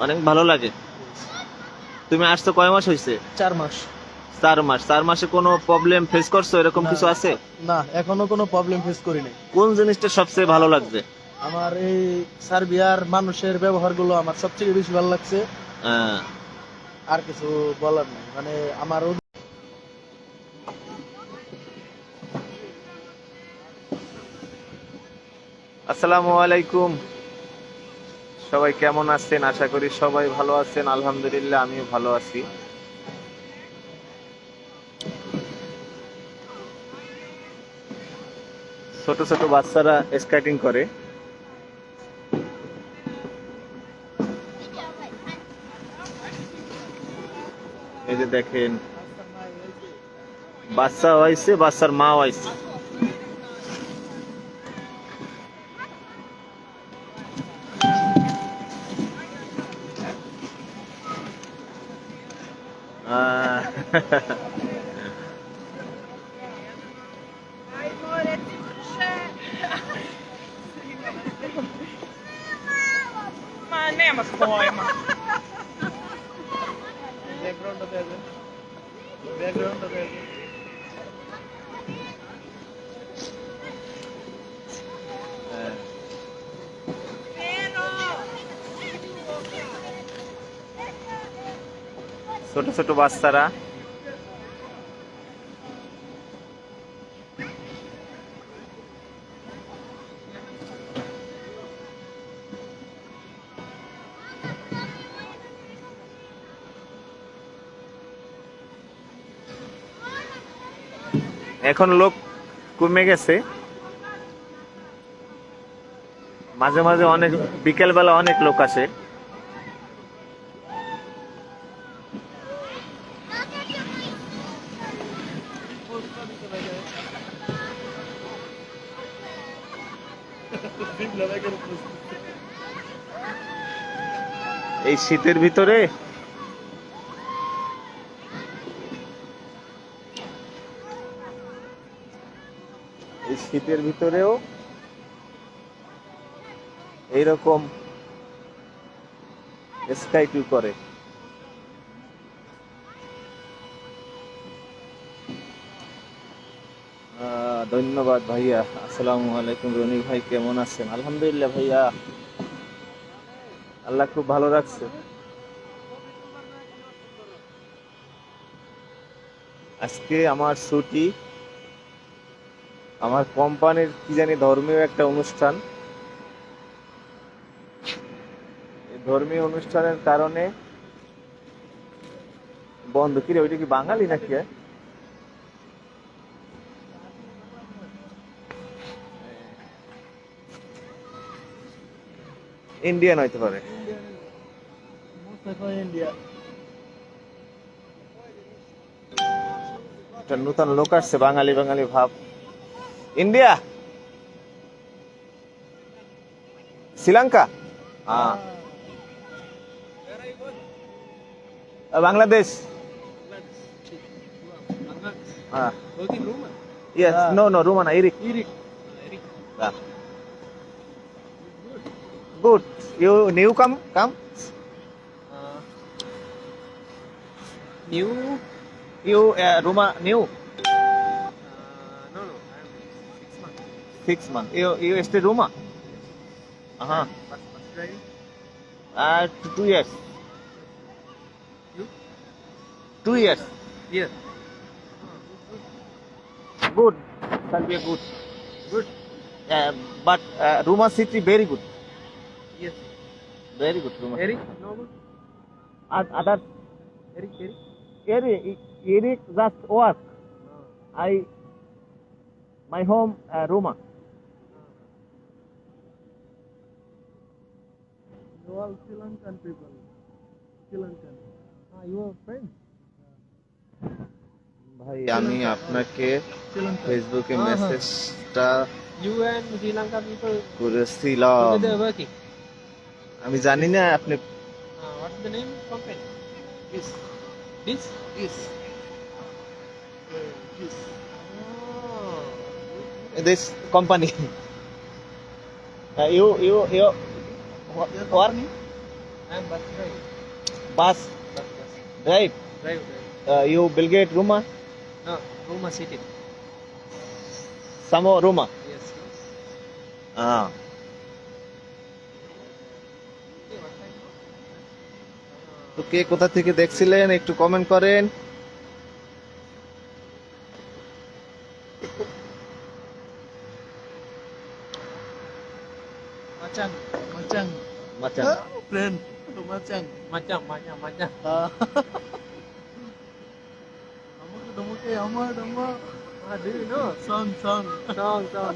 অনেক ভালো লাগে। তুমি আসছো কয় মাস হয়েছে চার মাস। চার মাস। চার মাসে কোনো প্রবলেম ফেস করছ? এরকম কিছু আছে? না এখনও কোনো প্রবলেম ফেস করি নাই। কোন জিনিসটা সবচেয়ে ভালো লাগছে? আমার এই সার্বিয়ার মানুষের ব্যবহারগুলো আমার সবচেয়ে বেশি ভালো লাগছে। আহ, আর কিছু বলার নাই। মানে আমার আসসালামু আলাইকুম। সবাই কেমন আছেন? আশা করি সবাই ভালো আছেন। আলহামদুলিল্লাহ, আমিও ভালো আছি। ছোট ছোট বাচ্চারা স্কেটিং করে। এই যে দেখেন, বাচ্চা হয়েছে, বাচ্চার মা হয়েছে। আহ, Ma ছোট ছোট বাচ্চারা। এখন লোক কমে গেছে। মাঝে মাঝে অনেক বিকেল বেলা অনেক লোক আসে। এই শীতের ভিতরে? এই শীতের ভিতরেও এইরকম স্কাই টু করে। ধন্যবাদ ভাইয়া। আসসালামু আলাইকুম রনি ভাই, কেমন আছেন? আলহামদুলিল্লাহ ভাইয়া। আল্লাহ খুব ভালো রাখছে। আজকে আমার ছুটি। আমার কোম্পানির কি জানি ধর্মীয় একটা অনুষ্ঠান। ধর্মীয় অনুষ্ঠানের কারণে বন্ধ। কি রে ওইটা কি বাঙালি নাকি হ্যাঁ? ইন্ডিয়ান হইতে পারে মুস্তাফা ইন্ডিয়া একটা নতুন লোক আসছে বাঙালি বাঙালি ভাব ইন্ডিয়া শ্রীলঙ্কা হ্যাঁ বাংলাদেশ হ্যাঁ Working room? Yes, Ah. no, no, Rumana, Eric. Eric. Yeah. Good. You new come, come. Uh, new? You uh, Ruma new Uh, no, no. I'm six months. six months. You you stay Roma? Uh huh. Bus, bus driving? Uh, two years. You? Two years. Yes. Good. Shall be good. Good. Uh, but uh, Ruma city very good. Yes. Very good Ruma. Eric? No good? Oth- Other Eric, Eric? Eric Eric just work. No. I my home uh, Ruma. You all Sri Lankan people. Sri Lankan. Ah, you are friends? ভাই আমি আপনাকে. ফেসবুকে হ্যাঁ, হ্যাঁ। মেসেজটা You and Sri Lanka people করেছিলাম? আমি জানি না আপনি Uh, what's the name of company? This. This? This. this. Oh. This company you you you Your work company? I'm bus driver. Bus Bus, bus. Right Drive, drive. You বিলগেট Roma No, Roma City. সামো Roma Yes. yes. হ্যাঁ তো কে কোথা থেকে দেখছিলেন একটু comment করেন Macang. Macang. Macang. Ah, know? Song, song. Song, song.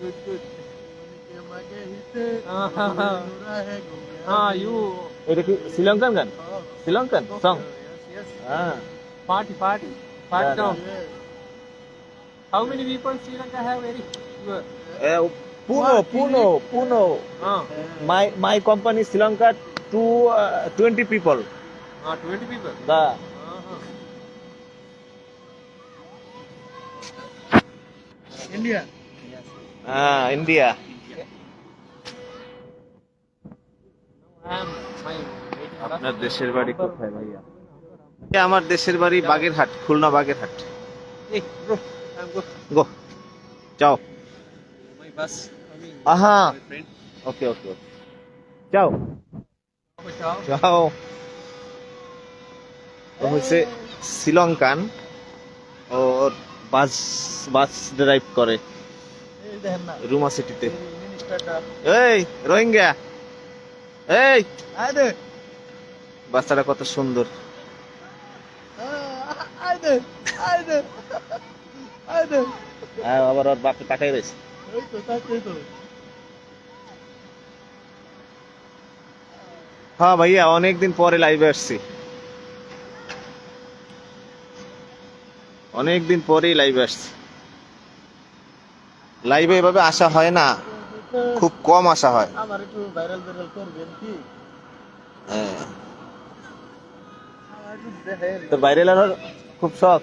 good, good. Ah, you. এটা কি শ্রীলঙ্কান গান শ্রীলঙ্কান সং Yes, yes. হ্যাঁ Party, party. Party Yeah. song. How many people Sri Lanka have very? Sure. পুনো পুনো পুনো Ah, my my company Sri Lanka to twenty people ah, 20 people. The Uh-huh. India. Yes. হ্যাঁ India I am my waiting bus. আপনার দেশের বাড়ি কোথায় ভাইয়া? আমার দেশের বাড়ি বাগেরহাট খুলনা বাগেরহাট. গো। যাও। আহা। ওকে ওকে ওকে যাও। যাও। ও হচ্ছে শ্রীলঙ্কান। ও বাস বাস ড্রাইভ করে। রুমা সিটিতে। এই রোহিঙ্গা। এই! আইদে বাচ্চাটা কত সুন্দর। আইদে আইদে আইদে হ্যাঁ আবার ওর বাপে তাকাই রয়েছে। ওই তো তাই তো হ্যাঁ ভাইয়া অনেকদিন পরে লাইভে আসছি। অনেকদিন পরেই লাইভে আসছি। লাইভে এভাবে আসা হয় না। খুব কম আসা হয়। আমার একটু ভাইরাল ভাইরাল করবেন কি? হ্যাঁ। তো এলানোর খুব শখ?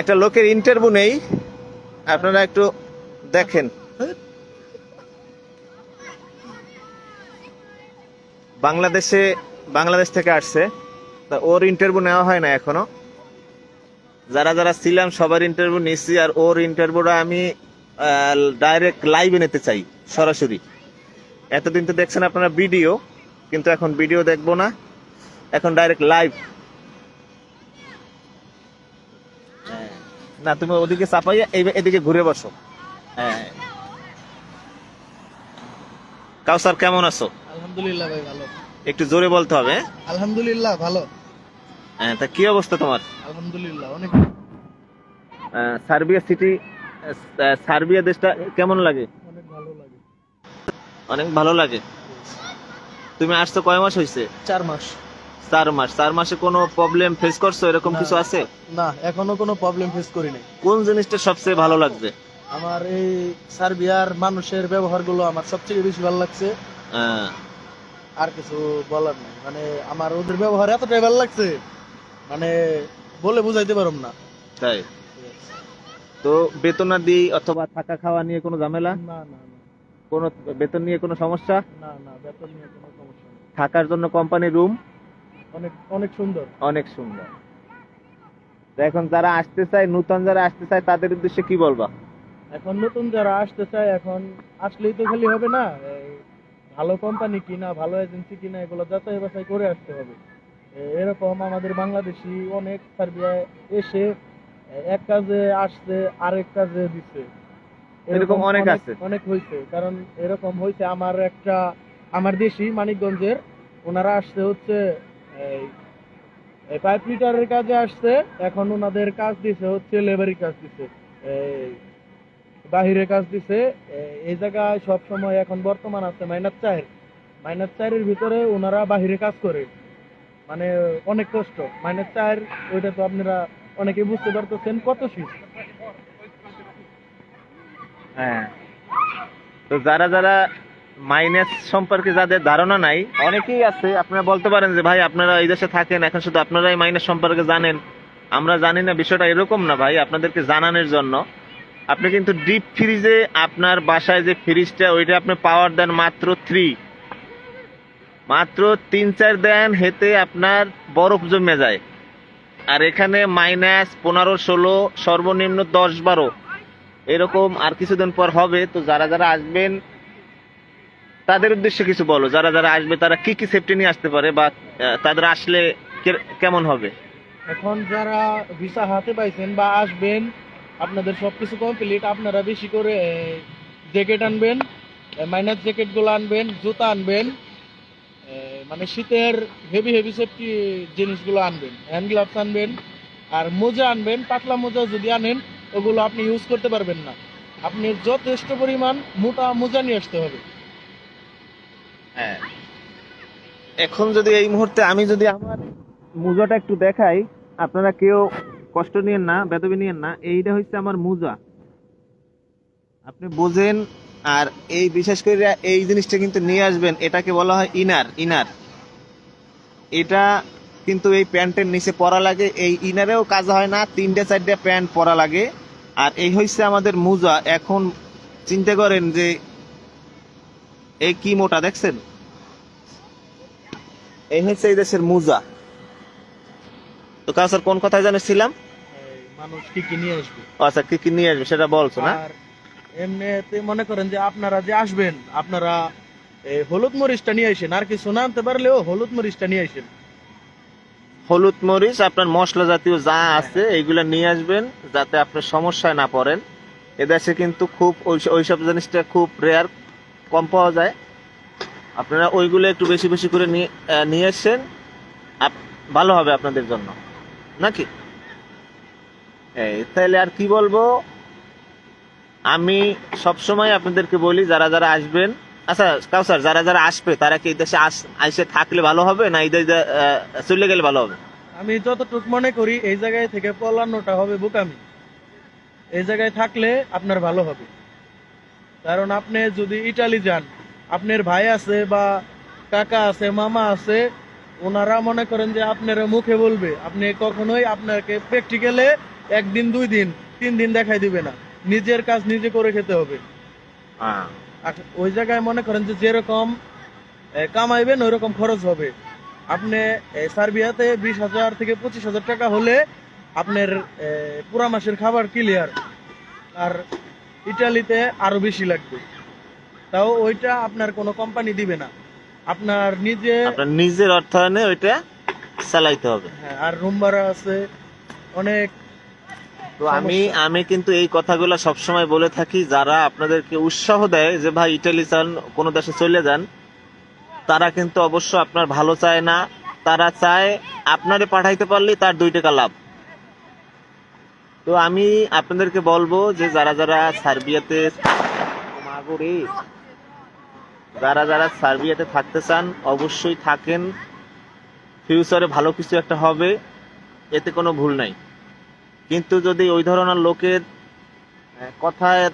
একটা লোকের ইন্টারভিউ নেই আপনারা একটু দেখেন। বাংলাদেশে বাংলাদেশ থেকে আসছে তা ওর ইন্টারভিউ নেওয়া হয় না এখনও। যারা যারা ছিলাম সবার ইন্টারভিউ নিচ্ছি আর ওর ইন্টারভিউটা আমি ডাইরেক্ট লাইভে নিতে চাই সরাসরি। এতদিন তো দেখছেন আপনারা ভিডিও কিন্তু এখন ভিডিও দেখব না। এখন ডাইরেক্ট লাইভ না তুমি ওদিকে চাপাইয়া এদিকে ঘুরে বসো। হ্যাঁ। কাউসার কেমন আছো? আলহামদুলিল্লাহ ভাই ভালো। একটু জোরে বলতে হবে হ্যাঁ? আলহামদুলিল্লাহ ভালো। হ্যাঁ তা কি অবস্থা তোমার? আলহামদুলিল্লাহ অনেক সার্বিয়া সিটি সার্বিয়া দেশটা কেমন লাগে? অনেক ভালো লাগে। অনেক ভালো লাগে? তুমি আসছো কয় মাস হয়েছে চার মাস। চার মাস। চার মাসে কোনো প্রবলেম ফেস করছ? এরকম কিছু আছে? না এখনও কোনো প্রবলেম ফেস করি নাই। কোন জিনিসটা সবচেয়ে ভালো লাগছে? আমার এই সার্বিয়ার মানুষের ব্যবহারগুলো আমার সবচেয়ে বেশি ভালো লাগছে। আহ, আর কিছু বলার নেই। মানে আমার ওদের ব্যবহার এতটাই ভালো লাগছে মানে বলে বুঝাইতে পারম না। তাই? তো বেতনাদি অথবা থাকা খাওয়া নিয়ে কোনো ঝামেলা? না না না। কোনো বেতন নিয়ে কোনো সমস্যা? না না বেতন নিয়ে কোনো সমস্যা নেই। থাকার জন্য কোম্পানি রুম অনেক অনেক সুন্দর। অনেক সুন্দর। তো এখন যারা আসতে চায় নতুন যারা আসতে চায় তাদের উদ্দেশ্যে কি বলবা? এখন নতুন যারা আসতে চায় এখন আসলেই তো খালি হবে না। এই ভালো কোম্পানি কিনা ভালো এজেন্সি কিনা এগুলো যাচাই বাছাই করে আসতে হবে। এরকম আমাদের বাংলাদেশি অনেক সার্বিয়ায় এসে এক কাজে আসছে আরেক কাজে দিচ্ছে এরকম অনেক আছে। অনেক হয়েছে কারণ এরকম হয়েছে আমার একটা আমার দেশি মানিকগঞ্জের ওনারা আসছে হচ্ছে পাইপ লিটারের কাজে আসছে এখন ওনাদের কাজ দিছে হচ্ছে লেবারি কাজ দিছে এই বাহিরে কাজ দিছে এই জায়গায় সব সময় এখন বর্তমান আছে মাইনাস চার মাইনাস চারের ভিতরে ওনারা বাহিরে কাজ করে। মানে অনেক কষ্ট। মাইনাস চার, ওইটা তো আপনারা অনেকে বুঝতে পারতেছেন, কত শীত হ্যাঁ। তো যারা যারা মাইনাস সম্পর্কে যাদের ধারণা নাই, অনেকেই আছে, আপনারা বলতে পারেন যে, ভাই, আপনারা এই দেশে থাকেন, এখন শুধু আপনারাই মাইনাস সম্পর্কে জানেন। আমরা জানি না, বিষয়টা এরকম না, ভাই, আপনাদেরকে জানানোর জন্য। আপনি কিন্তু ডিপ ফ্রিজে আপনার বাসায় যে ফ্রিজটা ওইটা আপনি পাওয়ার দেন মাত্র থ্রি মাত্র তিন চার দেন হেতে আপনার বরফ জমে যায়। আর এখানে মাইনাস পনেরো, ষোলো, সর্বনিম্ন দশ, বারো। এরকম আর কিছুদিন পর হবে। তো যারা যারা আসবেন, তাদের উদ্দেশ্যে কিছু বলো। যারা যারা আসবে, তারা কি কি সেফটি নিয়ে আসতে পারে বা তাদের আসলে কেমন হবে? এখন যারা ভিসা হাতে পাইছেন বা আসবেন, আপনাদের সবকিছু কমপ্লিট আপনারা বেশি করে জ্যাকেট আনবেন মাইনাস জ্যাকেটগুলো আনবেন, জুতা আনবেন। মানে শীতের হেভি হেভি সেফটি জিনিসগুলো আনবেন। হ্যান্ড গ্লাভস আনবেন আর মোজা আনবেন, পাতলা মোজা যদি আনেন, ওগুলো আপনি ইউজ করতে পারবেন না। আপনি যথেষ্ট পরিমাণ মোটা মোজা নিয়ে আসতে হবে। হ্যাঁ। এখন যদি এই মুহূর্তে আমি যদি আমার মোজাটা একটু দেখাই, আপনারা কেউ কষ্ট নিয়েন না, বেদবি নিয়েন না, এইটা হচ্ছে আমার মোজা। আপনি বোঝেন আর এই বিশেষ করে এই জিনিসটা কিন্তু নিয়ে আসবেন এটাকে বলা হয় ইনার ইনার। এটা কিন্তু এই প্যান্টের নিচে পরা লাগে এই ইনারেও কাজ হয় না তিনটে চারটে প্যান্ট পরা লাগে। আর এই হচ্ছে আমাদের মুজা এখন চিন্তা করেন যে এই কি মোটা দেখছেন? এই হচ্ছে এই দেশের মুজা। তো কাউসার কোন কথায় জানিয়েছিলাম? মানুষ কি কি নিয়ে আসবে? আচ্ছা কি কি নিয়ে আসবে সেটা বলছো না? এমনিতে মনে করেন যে আপনারা যে আসবেন, আপনারা এই হলুদ মরিচটা নিয়ে আসেন, আর কিছু না আনতে পারলেও হলুদ মরিচটা নিয়ে আসেন। হলুদ মরিচ, আপনার মশলা জাতীয় যা আছে এইগুলা নিয়ে আসবেন, যাতে আপনি সমস্যায় না পড়েন। এদেশে কিন্তু খুব, ওই- ওইসব জিনিসটা খুব রেয়ার কম পাওয়া যায়। আপনারা ওইগুলো একটু বেশি বেশি করে নিয়ে নিয়ে ভালো হবে আপনাদের জন্য। নাকি? এই তাহলে আর কি বলব? আমি সবসময় আপনাদেরকে বলি, যারা যারা আসবেন আচ্ছা কাউসার, যারা যারা আসবে, তারা কি দেশে আইসে থাকলে ভালো হবে, না এই চলে গেলে ভালো হবে? আমি যতটুক মনে করি, এই জায়গায় থেকে পলানোটা হবে বোকামি। এই জায়গায় থাকলে আপনার ভালো হবে। কারণ আপনি যদি ইটালি যান, আপনার ভাই আছে বা কাকা আছে, মামা আছে, ওনারা মনে করেন যে আপনার মুখে বলবে। আপনি কখনোই আপনাকে প্র্যাকটিক্যালে একদিন, দুই দিন, তিন দিন দেখাই দিবে না। নিজের কাজ নিজে করে খেতে হবে। হ্যাঁ। ওই জায়গায় মনে করেন যে যেরকম কামাইবেন ওই রকম খরচ হবে। আপনি সার্বিয়াতে বিশ হাজার থেকে পঁচিশ হাজার টাকা হলে আপনার পুরা মাসের খাবার ক্লিয়ার আর ইটালিতে আরও বেশি লাগবে। তাও ওইটা আপনার কোনো কোম্পানি দিবে না। আপনার নিজে আপনার নিজের অর্থায়নে ওইটা চালাইতে হবে। হ্যাঁ, আর রুম ভাড়া আছে অনেক তো আমি আমি কিন্তু এই কথাগুলো সবসময় বলে থাকি যারা আপনাদেরকে উৎসাহ দেয় যে ভাই ইটালি চান কোনো দেশে চলে যান তারা কিন্তু অবশ্য আপনার ভালো চায় না। তারা চায় আপনারে পাঠাইতে পারলে তার দুই টাকা লাভ। তো আমি আপনাদেরকে বলব যে যারা যারা সার্বিয়াতে মাগো রে। যারা যারা সার্বিয়াতে থাকতে চান অবশ্যই থাকেন। ফিউচারে ভালো কিছু একটা হবে এতে কোনো ভুল নাই। কিন্তু যদি ওই ধরনের লোকের কথায়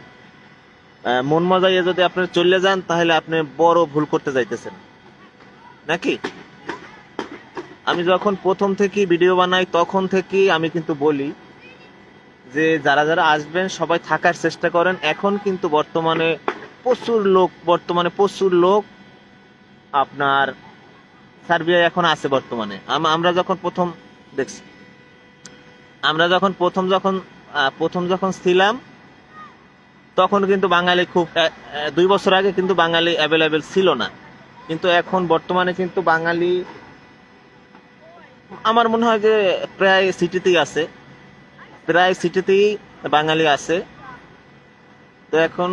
মন মজাইয়ে যদি আপনি চলে যান, তাহলে আপনি বড় ভুল করতে যাইতেছেন। নাকি? আমি যখন প্রথম থেকে ভিডিও বানাই, তখন থেকেই আমি কিন্তু বলি যে, যারা যারা আসবেন, সবাই থাকার চেষ্টা করেন। এখন কিন্তু বর্তমানে প্রচুর লোক, বর্তমানে প্রচুর লোক আপনার সার্বিয়ায় এখন আছে বর্তমানে। আম- আমরা যখন প্রথম দেখছি আমরা যখন প্রথম যখন প্রথম যখন ছিলাম, তখন কিন্তু বাঙালি খুব দুই বছর আগে কিন্তু বাঙালি অ্যাভেলেবেল ছিল না। কিন্তু এখন বর্তমানে কিন্তু বাঙালি, আমার মনে হয় যে প্রায় সিটিতেই আছে। প্রায় সিটিতেই বাঙালি আছে। তো এখন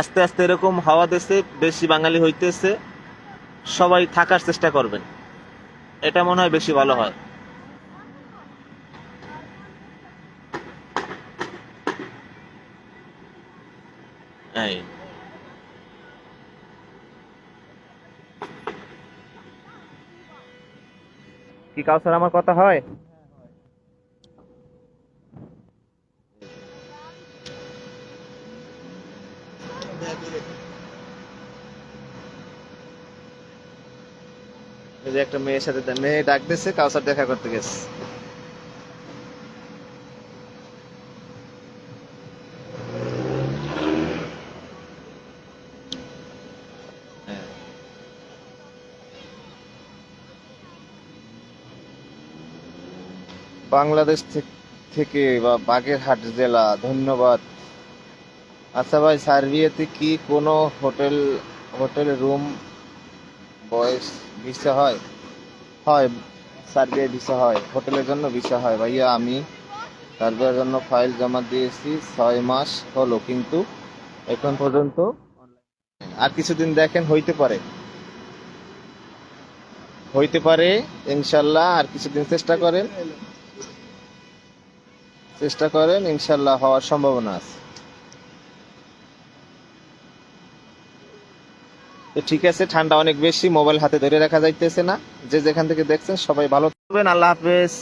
আস্তে আস্তে এরকম হওয়া দেশে বেশি বাঙালি হইতেছে, সবাই থাকার চেষ্টা করবেন। এটা মনে হয় বেশি ভালো হয়। এই কি কাউসার আমার কথা হয়? একটা মেয়ের সাথে মেয়ে ডাক দিচ্ছে কাউসার দেখা করতে গেছে। বাংলাদেশ থেকে বা বাগেরহাট জেলা, ধন্যবাদ। আচ্ছা ভাই, সার্বিয়াতে কি কোনো হোটেল হোটেল রুম বয়স ভিসা হয়? হয় সার্বিয়া ভিসা হয়। হোটেলের জন্য ভিসা হয়। ভাইয়া, আমি সার্বিয়ার জন্য ফাইল জমা দিয়েছি। ছয় মাস হলো, কিন্তু এখন পর্যন্ত আর কিছুদিন দেখেন, হইতে পারে। হইতে পারে, ইনশাল্লাহ। আর কিছুদিন চেষ্টা করেন। চেষ্টা করেন, ইনশাল্লাহ হওয়ার সম্ভাবনা আছে। তো ঠিক আছে, ঠান্ডা অনেক বেশি, মোবাইল হাতে ধরে রাখা যাইতেছে না। যে যেখান থেকে দেখছেন, সবাই ভালো থাকবেন, আল্লাহ হাফেজ।